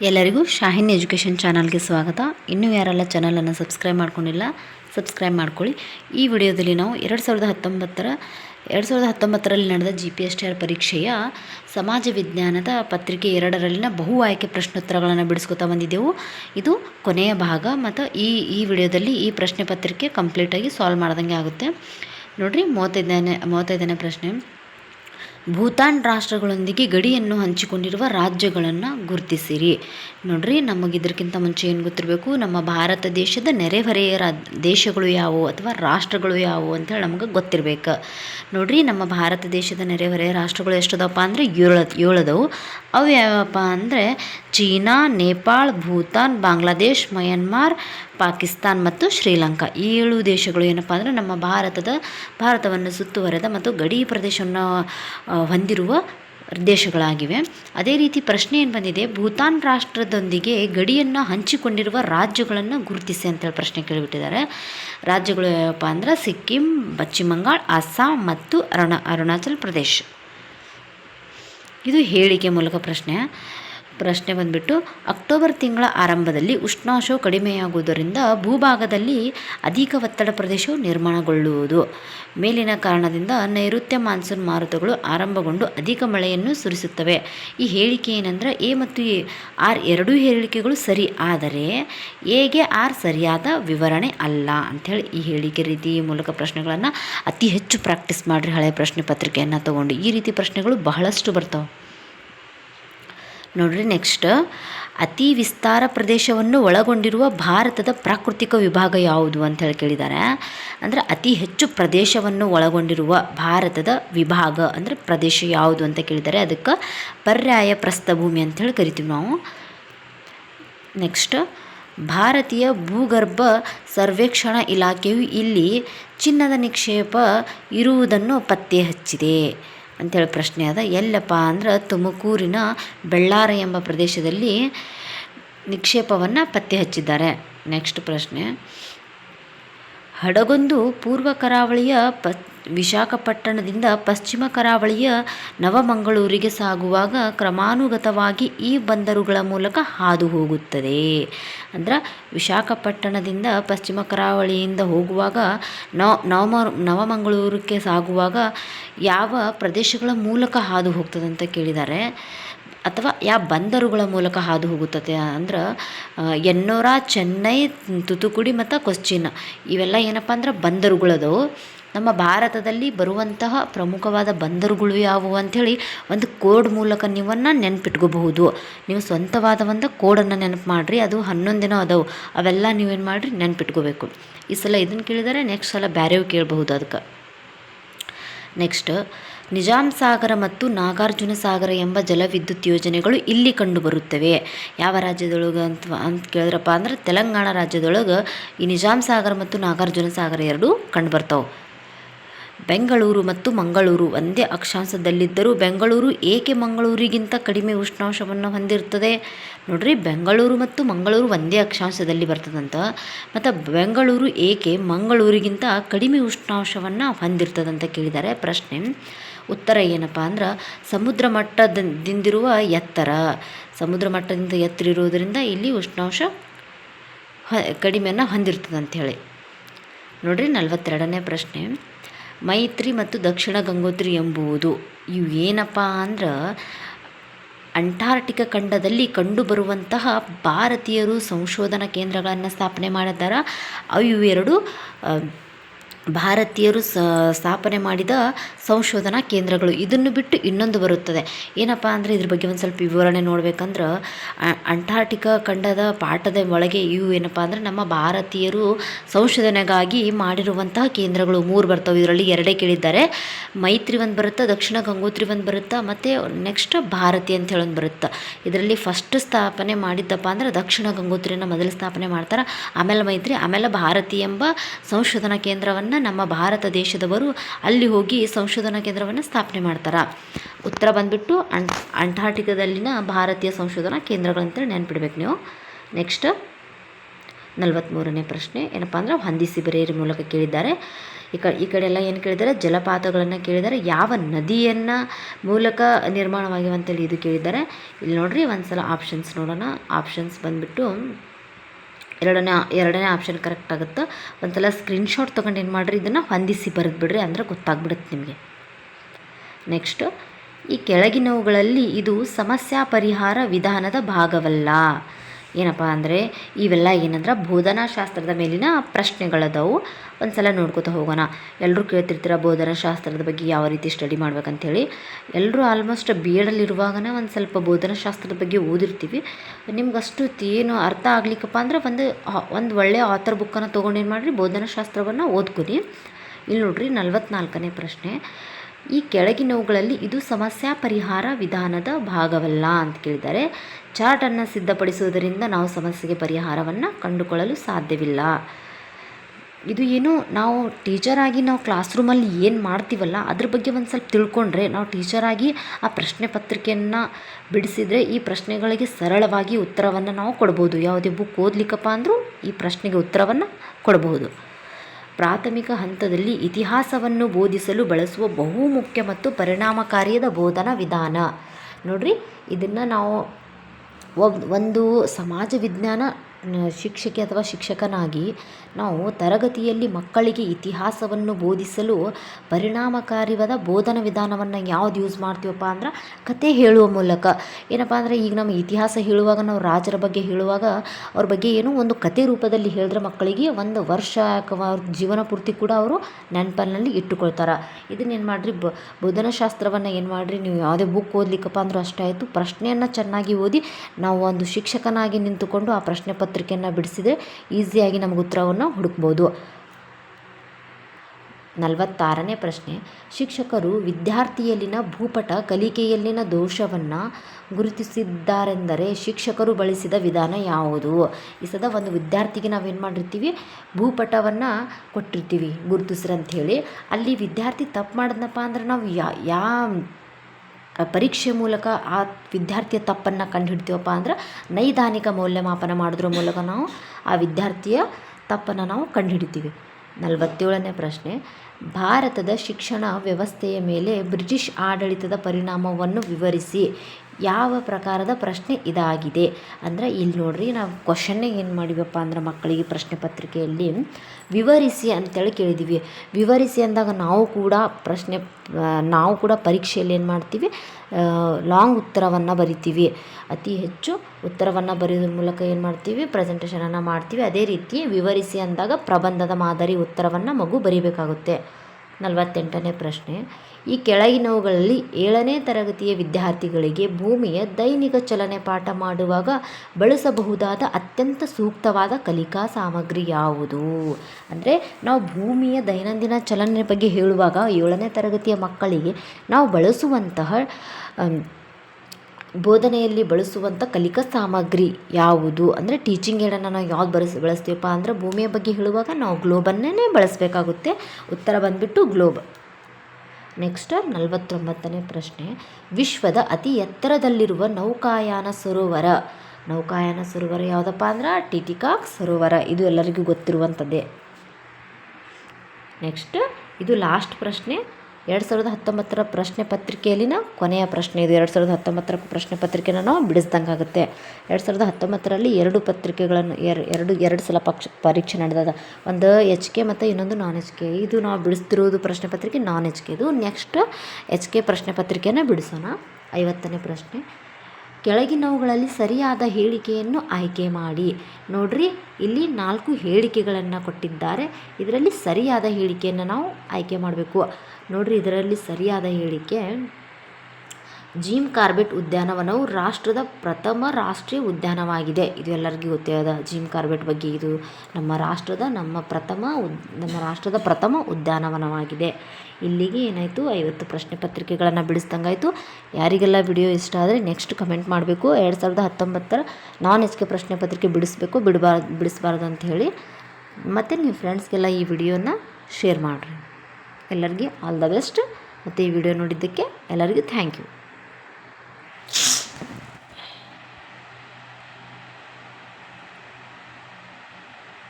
ಎಲ್ಲರಿಗೂ ಶಾಹಿನ್ ಎಜುಕೇಷನ್ ಚಾನಲ್ಗೆ ಸ್ವಾಗತ. ಇನ್ನೂ ಯಾರೆಲ್ಲ ಚಾನಲನ್ನು ಸಬ್ಸ್ಕ್ರೈಬ್ ಮಾಡ್ಕೊಂಡಿಲ್ಲ, ಸಬ್ಸ್ಕ್ರೈಬ್ ಮಾಡ್ಕೊಳ್ಳಿ. ಈ ವಿಡಿಯೋದಲ್ಲಿ ನಾವು ಎರಡು ಸಾವಿರದ ಹತ್ತೊಂಬತ್ತರ, ಎರಡು ಸಾವಿರದ ಹತ್ತೊಂಬತ್ತರಲ್ಲಿ ನಡೆದ G P S T R ಪರೀಕ್ಷೆಯ ಸಮಾಜ ವಿಜ್ಞಾನದ ಪತ್ರಿಕೆ ಎರಡರಲ್ಲಿನ ಬಹು ಆಯ್ಕೆ ಪ್ರಶ್ನೋತ್ತರಗಳನ್ನು ಬಿಡಿಸ್ಕೊತಾ ಬಂದಿದ್ದೆವು. ಇದು ಕೊನೆಯ ಭಾಗ ಮತ್ತು ಈ ಈ ವಿಡಿಯೋದಲ್ಲಿ ಈ ಪ್ರಶ್ನೆ ಪತ್ರಿಕೆ ಕಂಪ್ಲೀಟಾಗಿ ಸಾಲ್ವ್ ಮಾಡ್ದಂಗೆ ಆಗುತ್ತೆ. ನೋಡಿರಿ ಮೂವತ್ತೈದನೇ ಮೂವತ್ತೈದನೇ ಪ್ರಶ್ನೆ. ಭೂತಾನ್ ರಾಷ್ಟ್ರಗಳೊಂದಿಗೆ ಗಡಿಯನ್ನು ಹಂಚಿಕೊಂಡಿರುವ ರಾಜ್ಯಗಳನ್ನು ಗುರುತಿಸಿರಿ. ನೋಡ್ರಿ ನಮಗೆ ಇದಕ್ಕಿಂತ ಮುಂಚೆ ಏನು ಗೊತ್ತಿರಬೇಕು? ನಮ್ಮ ಭಾರತ ದೇಶದ ನೆರೆಹೊರೆಯ ರಾ ದೇಶಗಳು ಯಾವುವು ಅಥವಾ ರಾಷ್ಟ್ರಗಳು ಯಾವುವು ಅಂತೇಳಿ ನಮಗೆ ಗೊತ್ತಿರಬೇಕು. ನೋಡ್ರಿ, ನಮ್ಮ ಭಾರತ ದೇಶದ ನೆರೆಹೊರೆಯ ರಾಷ್ಟ್ರಗಳು ಎಷ್ಟದಪ್ಪ ಅಂದರೆ ಏಳು, ಏಳದವು. ಅವು ಯಾವಪ್ಪ ಅಂದರೆ ಚೀನಾ, ನೇಪಾಳ, ಭೂತಾನ್, ಬಾಂಗ್ಲಾದೇಶ್, ಮಯನ್ಮಾರ್ ಪಾಕಿಸ್ತಾನ್ ಮತ್ತು ಶ್ರೀಲಂಕಾ. ಈ ಏಳು ದೇಶಗಳು ಏನಪ್ಪ ಅಂದರೆ ನಮ್ಮ ಭಾರತದ ಭಾರತವನ್ನು ಸುತ್ತುವರೆದ ಮತ್ತು ಗಡಿ ಪ್ರದೇಶವನ್ನು ಹೊಂದಿರುವ ದೇಶಗಳಾಗಿವೆ. ಅದೇ ರೀತಿ ಪ್ರಶ್ನೆ ಏನು ಬಂದಿದೆ? ಭೂತಾನ್ ರಾಷ್ಟ್ರದೊಂದಿಗೆ ಗಡಿಯನ್ನು ಹಂಚಿಕೊಂಡಿರುವ ರಾಜ್ಯಗಳನ್ನು ಗುರುತಿಸಿ ಅಂತೇಳಿ ಪ್ರಶ್ನೆ ಕೇಳಿಬಿಟ್ಟಿದ್ದಾರೆ. ರಾಜ್ಯಗಳು ಯಾವಪ್ಪ ಅಂದ್ರೆ ಸಿಕ್ಕಿಂ, ಪಶ್ಚಿಮ ಬಂಗಾಳ, ಅಸ್ಸಾಂ ಮತ್ತು ಅರುಣ, ಅರುಣಾಚಲ್ ಪ್ರದೇಶ್. ಇದು ಹೇಳಿಕೆ ಮೂಲಕ ಪ್ರಶ್ನೆ. ಪ್ರಶ್ನೆ ಬಂದ್ಬಿಟ್ಟು, ಅಕ್ಟೋಬರ್ ತಿಂಗಳ ಆರಂಭದಲ್ಲಿ ಉಷ್ಣಾಂಶವು ಕಡಿಮೆಯಾಗುವುದರಿಂದ ಭೂಭಾಗದಲ್ಲಿ ಅಧಿಕ ಒತ್ತಡ ಪ್ರದೇಶವು ನಿರ್ಮಾಣಗೊಳ್ಳುವುದು. ಮೇಲಿನ ಕಾರಣದಿಂದ ನೈಋತ್ಯ ಮಾನ್ಸೂನ್ ಮಾರುತಗಳು ಆರಂಭಗೊಂಡು ಅಧಿಕ ಮಳೆಯನ್ನು ಸುರಿಸುತ್ತವೆ. ಈ ಹೇಳಿಕೆ ಏನಂದ್ರೆ, ಎ ಮತ್ತು ಎ, ಆರ್ ಎರಡೂ ಹೇಳಿಕೆಗಳು ಸರಿ, ಆದರೆ ಎಗೆ ಆರ್ ಸರಿಯಾದ ವಿವರಣೆ ಅಲ್ಲ ಅಂಥೇಳಿ ಈ ಹೇಳಿಕೆ ರೀತಿ ಮೂಲಕ ಪ್ರಶ್ನೆಗಳನ್ನು ಅತಿ ಹೆಚ್ಚು ಪ್ರಾಕ್ಟೀಸ್ ಮಾಡಿರಿ ಹಳೆಯ ಪ್ರಶ್ನೆ ಪತ್ರಿಕೆಯನ್ನು ತಗೊಂಡು. ಈ ರೀತಿ ಪ್ರಶ್ನೆಗಳು ಬಹಳಷ್ಟು ಬರ್ತಾವೆ. ನೋಡ್ರಿ ನೆಕ್ಸ್ಟ್. ಅತಿ ವಿಸ್ತಾರ ಪ್ರದೇಶವನ್ನು ಒಳಗೊಂಡಿರುವ ಭಾರತದ ಪ್ರಾಕೃತಿಕ ವಿಭಾಗ ಯಾವುದು ಅಂತ ಹೇಳಿ ಕೇಳಿದ್ದಾರೆ ಅಂದರೆ ಅತಿ ಹೆಚ್ಚು ಪ್ರದೇಶವನ್ನು ಒಳಗೊಂಡಿರುವ ಭಾರತದ ವಿಭಾಗ ಅಂದರೆ ಪ್ರದೇಶ ಯಾವುದು ಅಂತ ಕೇಳಿದ್ದಾರೆ ಅದಕ್ಕೆ ಪರ್ಯಾಯ ಪ್ರಸ್ಥಭೂಮಿ ಅಂತೇಳಿ ಕರಿತೀವಿ ನಾವು. ನೆಕ್ಸ್ಟ್, ಭಾರತೀಯ ಭೂಗರ್ಭ ಸರ್ವೇಕ್ಷಣಾ ಇಲಾಖೆಯು ಇಲ್ಲಿ ಚಿನ್ನದ ನಿಕ್ಷೇಪ ಇರುವುದನ್ನು ಪತ್ತೆ ಹಚ್ಚಿದೆ. ಅಂಥೇಳಿ ಪ್ರಶ್ನೆ ಅದ. ಎಲ್ಲಪ್ಪ ಅಂದ್ರೆ ತುಮಕೂರಿನ ಬೆಳ್ಳಾರ ಎಂಬ ಪ್ರದೇಶದಲ್ಲಿ ನಿಕ್ಷೇಪವನ್ನು ಪತ್ತೆ ಹಚ್ಚಿದ್ದಾರೆ. ನೆಕ್ಸ್ಟ್ ಪ್ರಶ್ನೆ. ಹಡಗೊಂದು ಪೂರ್ವ ಕರಾವಳಿಯ ಪ ವಿಶಾಖಪಟ್ಟಣದಿಂದ ಪಶ್ಚಿಮ ಕರಾವಳಿಯ ನವಮಂಗಳೂರಿಗೆ ಸಾಗುವಾಗ ಕ್ರಮಾನುಗತವಾಗಿ ಈ ಬಂದರುಗಳ ಮೂಲಕ ಹಾದು ಹೋಗುತ್ತದೆ. ಅಂದ್ರೆ ವಿಶಾಖಪಟ್ಟಣದಿಂದ ಪಶ್ಚಿಮ ಕರಾವಳಿಯಿಂದ ಹೋಗುವಾಗ ನವ ನವಮ ನವಮಂಗಳೂರಿಗೆ ಸಾಗುವಾಗ ಯಾವ ಪ್ರದೇಶಗಳ ಮೂಲಕ ಹಾದು ಹೋಗ್ತದೆ ಅಂತ ಕೇಳಿದ್ದಾರೆ ಅಥವಾ ಯಾವ ಬಂದರುಗಳ ಮೂಲಕ ಹಾದು ಹೋಗುತ್ತದೆ ಅಂದ್ರೆ ಎನ್ನೋರ ಚೆನ್ನೈ, ತುತುಕುಡಿ ಮತ್ತು ಕೊಚ್ಚಿನ್ ಇವೆಲ್ಲ ಏನಪ್ಪ ಅಂದ್ರೆ ಬಂದರುಗಳದವು. ನಮ್ಮ ಭಾರತದಲ್ಲಿ ಬರುವಂತಹ ಪ್ರಮುಖವಾದ ಬಂದರುಗಳು ಯಾವುವು ಅಂಥೇಳಿ ಒಂದು ಕೋಡ್ ಮೂಲಕ ನೀವನ್ನು ನೆನಪಿಟ್ಕೋಬಹುದು. ನೀವು ಸ್ವಂತವಾದ ಒಂದು ಕೋಡನ್ನು ನೆನಪು ಮಾಡಿರಿ, ಅದು ಹನ್ನೊಂದಿನ ಅದಾವು. ಅವೆಲ್ಲ ನೀವೇನು ಮಾಡಿರಿ, ನೆನಪಿಟ್ಕೋಬೇಕು. ಈ ಸಲ ಇದನ್ನು ಕೇಳಿದರೆ ನೆಕ್ಸ್ಟ್ ಸಲ ಬೇರೆವು ಕೇಳಬಹುದು ಅದಕ್ಕೆ. ನೆಕ್ಸ್ಟ್ ನಿಜಾಂ ಸಾಗರ ಮತ್ತು ನಾಗಾರ್ಜುನ ಸಾಗರ ಎಂಬ ಜಲವಿದ್ಯುತ್ ಯೋಜನೆಗಳು ಇಲ್ಲಿ ಕಂಡುಬರುತ್ತವೆ. ಯಾವ ರಾಜ್ಯದೊಳಗೆ ಅಂತ ಅಂತ ಕೇಳಿದ್ರಪ್ಪ ಅಂದ್ರೆ ತೆಲಂಗಾಣ ರಾಜ್ಯದೊಳಗೆ ಈ ನಿಜಾಂ ಸಾಗರ ಮತ್ತು ನಾಗಾರ್ಜುನ ಸಾಗರ ಎರಡು ಕಂಡುಬರ್ತಾವೆ. ಬೆಂಗಳೂರು ಮತ್ತು ಮಂಗಳೂರು ಒಂದೇ ಅಕ್ಷಾಂಶದಲ್ಲಿದ್ದರೂ ಬೆಂಗಳೂರು ಏಕೆ ಮಂಗಳೂರಿಗಿಂತ ಕಡಿಮೆ ಉಷ್ಣಾಂಶವನ್ನು ಹೊಂದಿರ್ತದೆ? ನೋಡ್ರಿ, ಬೆಂಗಳೂರು ಮತ್ತು ಮಂಗಳೂರು ಒಂದೇ ಅಕ್ಷಾಂಶದಲ್ಲಿ ಬರ್ತದಂತ, ಮತ್ತು ಬೆಂಗಳೂರು ಏಕೆ ಮಂಗಳೂರಿಗಿಂತ ಕಡಿಮೆ ಉಷ್ಣಾಂಶವನ್ನು ಹೊಂದಿರ್ತದಂತ ಕೇಳಿದ್ದಾರೆ ಪ್ರಶ್ನೆ ಉತ್ತರ ಏನಪ್ಪ ಅಂದ್ರೆ ಸಮುದ್ರ ಮಟ್ಟದಿಂದಿರುವ ಎತ್ತರ. ಸಮುದ್ರ ಮಟ್ಟದಿಂದ ಎತ್ತರ ಇರುವುದರಿಂದ ಇಲ್ಲಿ ಉಷ್ಣಾಂಶ ಕಡಿಮೆಯನ್ನು ಹೊಂದಿರ್ತದೆ ಅಂಥೇಳಿ ನೋಡಿರಿ ನಲವತ್ತೆರಡನೇ ಪ್ರಶ್ನೆ. ಮೈತ್ರಿ ಮತ್ತು ದಕ್ಷಿಣ ಗಂಗೋತ್ರಿ ಎಂಬುವುದು ಇವು ಏನಪ್ಪ ಅಂದ್ರೆ ಅಂಟಾರ್ಟಿಕ ಖಂಡದಲ್ಲಿ ಕಂಡುಬರುವಂತಹ ಭಾರತೀಯರು ಸಂಶೋಧನಾ ಕೇಂದ್ರಗಳನ್ನು ಸ್ಥಾಪನೆ ಮಾಡಿದ್ದಾರೆ? ಅವು ಇವೆರಡು ಭಾರತೀಯರು ಸ್ಥಾಪನೆ ಮಾಡಿದ ಸಂಶೋಧನಾ ಕೇಂದ್ರಗಳು. ಇದನ್ನು ಬಿಟ್ಟು ಇನ್ನೊಂದು ಬರುತ್ತದೆ. ಏನಪ್ಪ ಅಂದರೆ ಇದ್ರ ಬಗ್ಗೆ ಒಂದು ಸ್ವಲ್ಪ ವಿವರಣೆ ನೋಡ್ಬೇಕಂದ್ರೆ ಅಂಟಾರ್ಟಿಕಾ ಖಂಡದ ಪಾಠದ ಒಳಗೆ ಇವು ಏನಪ್ಪ ಅಂದರೆ ನಮ್ಮ ಭಾರತೀಯರು ಸಂಶೋಧನೆಗಾಗಿ ಮಾಡಿರುವಂತಹ ಕೇಂದ್ರಗಳು. ಮೂರು ಬರ್ತವೆ. ಇದರಲ್ಲಿ ಎರಡೇ ಕೇಳಿದ್ದಾರೆ. ಮೈತ್ರಿ ಒಂದು ಬರುತ್ತೆ, ದಕ್ಷಿಣ ಗಂಗೋತ್ರಿ ಒಂದು ಬರುತ್ತೆ, ಮತ್ತು ನೆಕ್ಸ್ಟ್ ಭಾರತಿ ಅಂತ ಹೇಳಿ ಒಂದು ಬರುತ್ತೆ. ಇದರಲ್ಲಿ ಫಸ್ಟ್ ಸ್ಥಾಪನೆ ಮಾಡಿದ್ದಪ್ಪ ಅಂದರೆ ದಕ್ಷಿಣ ಗಂಗೋತ್ರಿಯನ್ನು ಮೊದಲು ಸ್ಥಾಪನೆ ಮಾಡ್ತಾರೆ. ಆಮೇಲೆ ಮೈತ್ರಿ, ಆಮೇಲೆ ಭಾರತಿ ಎಂಬ ಸಂಶೋಧನಾ ಕೇಂದ್ರವನ್ನು ನಮ್ಮ ಭಾರತ ದೇಶದವರು ಅಲ್ಲಿ ಹೋಗಿ ಸಂಶೋಧನಾ ಕೇಂದ್ರವನ್ನು ಸ್ಥಾಪನೆ ಮಾಡ್ತಾರೆ. ಉತ್ತರ ಬಂದ್ಬಿಟ್ಟು ಅಂಟ್ ಅಂಟಾರ್ಟಿಕದಲ್ಲಿನ ಭಾರತೀಯ ಸಂಶೋಧನಾ ಕೇಂದ್ರಗಳಂತೇಳಿ ನೆನ್ಪಿಡ್ಬೇಕು ನೀವು. ನೆಕ್ಸ್ಟ್ ನಲವತ್ತ್ಮೂರನೇ ಪ್ರಶ್ನೆ, ಏನಪ್ಪ ಅಂದ್ರೆ ಹೊಂದಿಸಿ ಬರೆಯಿರಿ ಮೂಲಕ ಕೇಳಿದ್ದಾರೆ. ಈ ಕ ಈ ಕಡೆ ಎಲ್ಲ ಏನು ಕೇಳಿದ್ದಾರೆ? ಜಲಪಾತಗಳನ್ನು ಕೇಳಿದ್ದಾರೆ. ಯಾವ ನದಿಯನ್ನು ಮೂಲಕ ನಿರ್ಮಾಣವಾಗಿವೆ ಅಂತೇಳಿ ಇದು ಕೇಳಿದ್ದಾರೆ. ಇಲ್ಲಿ ನೋಡ್ರಿ ಒಂದು ಸಲ ಆಪ್ಷನ್ಸ್ ನೋಡೋಣ. ಆಪ್ಷನ್ಸ್ ಬಂದುಬಿಟ್ಟು ಎರಡನೇ ಎರಡನೇ ಆಪ್ಷನ್ ಕರೆಕ್ಟ್ ಆಗುತ್ತೆ? ಒಂದು ಸಲ ಸ್ಕ್ರೀನ್ಶಾಟ್ ತೊಗೊಂಡು ಏನು ಮಾಡಿರಿ, ಇದನ್ನು ಹೊಂದಿಸಿ ಬರೆದು ಬಿಡ್ರಿ ಅಂದರೆ ಗೊತ್ತಾಗ್ಬಿಡುತ್ತೆ ನಿಮಗೆ. ನೆಕ್ಸ್ಟು ಈ ಕೆಳಗಿನವುಗಳಲ್ಲಿ ಇದು ಸಮಸ್ಯಾ ಪರಿಹಾರ ವಿಧಾನದ ಭಾಗವಲ್ಲ. ಏನಪ್ಪ ಅಂದರೆ ಇವೆಲ್ಲ ಏನಂದ್ರೆ ಬೋಧನಾಶಾಸ್ತ್ರದ ಮೇಲಿನ ಪ್ರಶ್ನೆಗಳದವು. ಒಂದು ಸಲ ನೋಡ್ಕೋತಾ ಹೋಗೋಣ. ಎಲ್ಲರೂ ಕೇಳ್ತಿರ್ತೀರ ಬೋಧನಾಶಾಸ್ತ್ರದ ಬಗ್ಗೆ ಯಾವ ರೀತಿ ಸ್ಟಡಿ ಮಾಡ್ಬೇಕಂತೇಳಿ? ಎಲ್ಲರೂ ಆಲ್ಮೋಸ್ಟ್ ಬಿ ಎಡಲ್ಲಿರುವಾಗನೇ ಒಂದು ಸ್ವಲ್ಪ ಬೋಧನಾಶಾಸ್ತ್ರದ ಬಗ್ಗೆ ಓದಿರ್ತೀವಿ. ನಿಮ್ಗೆ ಅಷ್ಟು ಏನು ಅರ್ಥ ಆಗ್ಲಿಕ್ಕಪ್ಪ ಅಂದ್ರೆ ಒಂದು ಒಂದು ಒಳ್ಳೆಯ ಆಥರ್ ಬುಕ್ಕನ್ನು ತೊಗೊಂಡು ಏನು ಮಾಡಿರಿ, ಬೋಧನಾಶಾಸ್ತ್ರವನ್ನು ಓದ್ಕೊರಿ. ಇಲ್ಲಿ ನೋಡ್ರಿ ನಲ್ವತ್ನಾಲ್ಕನೇ ಪ್ರಶ್ನೆ. ಈ ಕೆಳಗಿನವುಗಳಲ್ಲಿ ಇದು ಸಮಸ್ಯಾ ಪರಿಹಾರ ವಿಧಾನದ ಭಾಗವಲ್ಲ ಅಂತ ಕೇಳಿದ್ದಾರೆ. ಚಾರ್ಟನ್ನು ಸಿದ್ಧಪಡಿಸುವುದರಿಂದ ನಾವು ಸಮಸ್ಯೆಗೆ ಪರಿಹಾರವನ್ನು ಕಂಡುಕೊಳ್ಳಲು ಸಾಧ್ಯವಿಲ್ಲ. ಇದು ಏನು? ನಾವು ಟೀಚರಾಗಿ ನಾವು ಕ್ಲಾಸ್ ರೂಮಲ್ಲಿ ಏನು ಮಾಡ್ತೀವಲ್ಲ, ಅದ್ರ ಬಗ್ಗೆ ಒಂದು ಸ್ವಲ್ಪ ತಿಳ್ಕೊಂಡ್ರೆ, ನಾವು ಟೀಚರಾಗಿ ಆ ಪ್ರಶ್ನೆ ಪತ್ರಿಕೆಯನ್ನು ಬಿಡಿಸಿದರೆ ಈ ಪ್ರಶ್ನೆಗಳಿಗೆ ಸರಳವಾಗಿ ಉತ್ತರವನ್ನು ನಾವು ಕೊಡ್ಬೋದು. ಯಾವುದೇ ಬುಕ್ ಓದ್ಲಿಕ್ಕಪ್ಪ ಅಂದರೂ ಈ ಪ್ರಶ್ನೆಗೆ ಉತ್ತರವನ್ನು ಕೊಡಬಹುದು ಪ್ರಾಥಮಿಕ ಹಂತದಲ್ಲಿ ಇತಿಹಾಸವನ್ನು ಬೋಧಿಸಲು ಬಳಸುವ ಬಹುಮುಖ್ಯ ಮತ್ತು ಪರಿಣಾಮಕಾರಿಯದ ಬೋಧನಾ ವಿಧಾನ. ನೋಡ್ರಿ, ಇದನ್ನು ನಾವು ಒಬ್ ಒಂದು ಸಮಾಜ ವಿಜ್ಞಾನ ಶಿಕ್ಷಕಿ ಅಥವಾ ಶಿಕ್ಷಕನಾಗಿ ನಾವು ತರಗತಿಯಲ್ಲಿ ಮಕ್ಕಳಿಗೆ ಇತಿಹಾಸವನ್ನು ಬೋಧಿಸಲು ಪರಿಣಾಮಕಾರಿವಾದ ಬೋಧನ ವಿಧಾನವನ್ನು ಯಾವ್ದು ಯೂಸ್ ಮಾಡ್ತೀವಪ್ಪ ಅಂದ್ರೆ ಕತೆ ಹೇಳುವ ಮೂಲಕ. ಏನಪ್ಪ ಅಂದರೆ ಈಗ ನಮ್ಮ ಇತಿಹಾಸ ಹೇಳುವಾಗ ನಾವು ರಾಜರ ಬಗ್ಗೆ ಹೇಳುವಾಗ ಅವ್ರ ಬಗ್ಗೆ ಏನೋ ಒಂದು ಕತೆ ರೂಪದಲ್ಲಿ ಹೇಳಿದ್ರೆ ಮಕ್ಕಳಿಗೆ ಒಂದು ವರ್ಷ ಅವ್ರ ಜೀವನ ಪೂರ್ತಿ ಕೂಡ ಅವರು ನೆನಪಲ್ಲಿ ಇಟ್ಟುಕೊಳ್ತಾರೆ. ಇದನ್ನೇನು ಮಾಡಿರಿ ಬ ಬೋಧನಾಶಾಸ್ತ್ರವನ್ನು ಏನು ಮಾಡಿರಿ ನೀವು ಯಾವುದೇ ಬುಕ್ ಓದ್ಲಿಕ್ಕಪ್ಪ ಅಂದರೂ ಅಷ್ಟೇ ಆಯಿತು. ಪ್ರಶ್ನೆಯನ್ನು ಚೆನ್ನಾಗಿ ಓದಿ ನಾವು ಒಂದು ಶಿಕ್ಷಕನಾಗಿ ನಿಂತುಕೊಂಡು ಆ ಪ್ರಶ್ನೆ ಪತ್ರಿಕೆಯನ್ನು ಬಿಡಿಸಿದರೆ ಈಸಿಯಾಗಿ ನಮಗೆ ಉತ್ತರವನ್ನು ಹುಡುಕ್ಬೋದು. ನಲವತ್ತಾರನೇ ಪ್ರಶ್ನೆ. ಶಿಕ್ಷಕರು ವಿದ್ಯಾರ್ಥಿಯಲ್ಲಿನ ಭೂಪಟ ಕಲಿಕೆಯಲ್ಲಿನ ದೋಷವನ್ನು ಗುರುತಿಸಿದ್ದಾರೆಂದರೆ ಶಿಕ್ಷಕರು ಬಳಸಿದ ವಿಧಾನ ಯಾವುದು? ಈ ಸದ ಒಂದು ವಿದ್ಯಾರ್ಥಿಗೆ ನಾವೇನು ಮಾಡಿರ್ತೀವಿ? ಭೂಪಟವನ್ನು ಕೊಟ್ಟಿರ್ತೀವಿ ಗುರುತಿಸ್ರಂಥೇಳಿ. ಅಲ್ಲಿ ವಿದ್ಯಾರ್ಥಿ ತಪ್ಪು ಮಾಡಿದ್ನಪ್ಪ ಅಂದ್ರೆ ನಾವು ಯಾ ಯಾ ಪರೀಕ್ಷೆ ಮೂಲಕ ಆ ವಿದ್ಯಾರ್ಥಿಯ ತಪ್ಪನ್ನು ಕಂಡುಹಿಡ್ತೀವಪ್ಪ ಅಂದ್ರೆ ನೈದಾನಿಕ ಮೌಲ್ಯಮಾಪನ ಮಾಡೋದ್ರ ಮೂಲಕ ನಾವು ಆ ವಿದ್ಯಾರ್ಥಿಯ ತಪ್ಪನ್ನು ನಾವು ಕಂಡುಹಿಡಿತೀವಿ. ನಲವತ್ತೇಳನೇ ಪ್ರಶ್ನೆ, ಭಾರತದ ಶಿಕ್ಷಣ ವ್ಯವಸ್ಥೆಯ ಮೇಲೆ ಬ್ರಿಟಿಷ್ ಆಡಳಿತದ ಪರಿಣಾಮವನ್ನು ವಿವರಿಸಿ. ಯಾವ ಪ್ರಕಾರದ ಪ್ರಶ್ನೆ ಇದಾಗಿದೆ? ಅಂದರೆ ಇಲ್ಲಿ ನೋಡ್ರಿ, ನಾವು ಕ್ವಶನ್ನೇ ಏನು ಮಾಡಿವಪ್ಪ ಅಂದ್ರೆ ಮಕ್ಕಳಿಗೆ ಪ್ರಶ್ನೆ ಪತ್ರಿಕೆಯಲ್ಲಿ ವಿವರಿಸಿ ಅಂತೇಳಿ ಕೇಳಿದ್ದೀವಿ ವಿವರಿಸಿ ಅಂದಾಗ ನಾವು ಕೂಡ ಪ್ರಶ್ನೆ ನಾವು ಕೂಡ ಪರೀಕ್ಷೆಯಲ್ಲಿ ಏನು ಮಾಡ್ತೀವಿ? ಲಾಂಗ್ ಉತ್ತರವನ್ನು ಬರಿತೀವಿ. ಅತಿ ಹೆಚ್ಚು ಉತ್ತರವನ್ನು ಬರೆಯೋದ್ರ ಮೂಲಕ ಏನು ಮಾಡ್ತೀವಿ? ಪ್ರೆಸೆಂಟೇಷನನ್ನು ಮಾಡ್ತೀವಿ. ಅದೇ ರೀತಿ ವಿವರಿಸಿ ಅಂದಾಗ ಪ್ರಬಂಧದ ಮಾದರಿ ಉತ್ತರವನ್ನು ಮಗು ಬರೀಬೇಕಾಗುತ್ತೆ. ನಲವತ್ತೆಂಟನೇ ಪ್ರಶ್ನೆ. ಈ ಕೆಳಗಿನವುಗಳಲ್ಲಿ ಏಳನೇ ತರಗತಿಯ ವಿದ್ಯಾರ್ಥಿಗಳಿಗೆ ಭೂಮಿಯ ದೈನಿಕ ಚಲನೆ ಪಾಠ ಮಾಡುವಾಗ ಬಳಸಬಹುದಾದ ಅತ್ಯಂತ ಸೂಕ್ತವಾದ ಕಲಿಕಾ ಸಾಮಗ್ರಿ ಯಾವುದು? ಅಂದರೆ ನಾವು ಭೂಮಿಯ ದೈನಂದಿನ ಚಲನೆ ಬಗ್ಗೆ ಹೇಳುವಾಗ ಏಳನೇ ತರಗತಿಯ ಮಕ್ಕಳಿಗೆ ನಾವು ಬಳಸುವಂತಹ ಬೋಧನೆಯಲ್ಲಿ ಬಳಸುವಂಥ ಕಲಿಕಾ ಸಾಮಗ್ರಿ ಯಾವುದು? ಅಂದರೆ ಟೀಚಿಂಗ್ ಏಡನ್ನು ನಾವು ಯಾವ್ದು ಬಳಸ್, ಬಳಸ್ತೀವಪ್ಪ ಅಂದರೆ ಭೂಮಿಯ ಬಗ್ಗೆ ಹೇಳುವಾಗ ನಾವು ಗ್ಲೋಬನ್ನೇ ಬಳಸಬೇಕಾಗುತ್ತೆ. ಉತ್ತರ ಬಂದುಬಿಟ್ಟು ಗ್ಲೋಬ್ ನೆಕ್ಸ್ಟ್ ನಲವತ್ತೊಂಬತ್ತನೇ ಪ್ರಶ್ನೆ. ವಿಶ್ವದ ಅತಿ ಎತ್ತರದಲ್ಲಿರುವ ನೌಕಾಯಾನ ಸರೋವರ. ನೌಕಾಯಾನ ಸರೋವರ ಯಾವುದಪ್ಪ ಅಂದ್ರೆ? ಟಿಟಿಕಾಕ್ ಸರೋವರ. ಇದು ಎಲ್ಲರಿಗೂ ಗೊತ್ತಿರುವಂಥದ್ದೇ ನೆಕ್ಸ್ಟ್ ಇದು ಲಾಸ್ಟ್ ಪ್ರಶ್ನೆ. ಎರಡು ಸಾವಿರದ ಹತ್ತೊಂಬತ್ತರ ಪ್ರಶ್ನೆ ಪತ್ರಿಕೆಯಲ್ಲಿನ ಕೊನೆಯ ಪ್ರಶ್ನೆ ಇದು. ಎರಡು ಸಾವಿರದ ಹತ್ತೊಂಬತ್ತರ ಪ್ರಶ್ನೆ ಪತ್ರಿಕೆನ ನಾವು ಬಿಡಿಸ್ದಂಗೆ ಆಗುತ್ತೆ ಎರಡು ಸಾವಿರದ ಹತ್ತೊಂಬತ್ತರಲ್ಲಿ ಎರಡು ಪತ್ರಿಕೆಗಳನ್ನು ಎರಡು ಎರಡು ಸಲ ಪಕ್ಷ, ಪರೀಕ್ಷೆ ನಡೆದದ. ಒಂದು ಎಚ್ ಕೆ ಮತ್ತು ಇನ್ನೊಂದು ನಾನ್ ಎಚ್ ಕೆ. ಇದು ನಾವು ಬಿಡಿಸ್ತಿರೋದು ಪ್ರಶ್ನೆ ಪತ್ರಿಕೆ ನಾನ್ ಎಚ್ ಕೆ. ಇದು ನೆಕ್ಸ್ಟ್ ಎಚ್ ಕೆ ಪ್ರಶ್ನೆ ಪತ್ರಿಕೆಯನ್ನು ಬಿಡಿಸೋಣ. ಐವತ್ತನೇ ಪ್ರಶ್ನೆ. ಕೆಳಗಿನವುಗಳಲ್ಲಿ ಸರಿಯಾದ ಹೇಳಿಕೆಯನ್ನು ಆಯ್ಕೆ ಮಾಡಿ. ನೋಡ್ರಿ, ಇಲ್ಲಿ ನಾಲ್ಕು ಹೇಳಿಕೆಗಳನ್ನು ಕೊಟ್ಟಿದ್ದಾರೆ. ಇದರಲ್ಲಿ ಸರಿಯಾದ ಹೇಳಿಕೆಯನ್ನು ನಾವು ಆಯ್ಕೆ ಮಾಡಬೇಕು. ನೋಡ್ರಿ, ಇದರಲ್ಲಿ ಸರಿಯಾದ ಹೇಳಿಕೆ ಜೀಮ್ ಕಾರ್ಬೆಟ್ ಉದ್ಯಾನವನವು ರಾಷ್ಟ್ರದ ಪ್ರಥಮ ರಾಷ್ಟ್ರೀಯ ಉದ್ಯಾನವಾಗಿದೆ. ಇದು ಎಲ್ಲರಿಗೂ ಗೊತ್ತೇ ಅದ ಜಿಮ್ ಕಾರ್ಬೆಟ್ ಬಗ್ಗೆ. ಇದು ನಮ್ಮ ರಾಷ್ಟ್ರದ ನಮ್ಮ ಪ್ರಥಮ ನಮ್ಮ ರಾಷ್ಟ್ರದ ಪ್ರಥಮ ಉದ್ಯಾನವನವಾಗಿದೆ. ಇಲ್ಲಿಗೆ ಏನಾಯಿತು? ಐವತ್ತು ಪ್ರಶ್ನೆ ಪತ್ರಿಕೆಗಳನ್ನು ಬಿಡಿಸ್ದಂಗಾಯಿತು. ಯಾರಿಗೆಲ್ಲ ವಿಡಿಯೋ ಇಷ್ಟ ಆದರೆ ನೆಕ್ಸ್ಟ್ ಕಮೆಂಟ್ ಮಾಡಬೇಕು. ಎರಡು ಸಾವಿರದ ಹತ್ತೊಂಬತ್ತರ ನಾನ್ ಎಚ್ ಕೆ ಪ್ರಶ್ನೆ ಪತ್ರಿಕೆ ಬಿಡಿಸ್ಬೇಕು ಬಿಡಬಾರ್ದು ಬಿಡಿಸ್ಬಾರ್ದು ಅಂತ ಹೇಳಿ. ಮತ್ತು ನೀವು ಫ್ರೆಂಡ್ಸ್ಗೆಲ್ಲ ಈ ವಿಡಿಯೋನ ಶೇರ್ ಮಾಡಿರಿ. ಎಲ್ಲರಿಗೆ ಆಲ್ ದ ಬೆಸ್ಟ್. ಮತ್ತು ಈ ವಿಡಿಯೋ ನೋಡಿದ್ದಕ್ಕೆ ಎಲ್ಲರಿಗೂ ಥ್ಯಾಂಕ್ ಯು.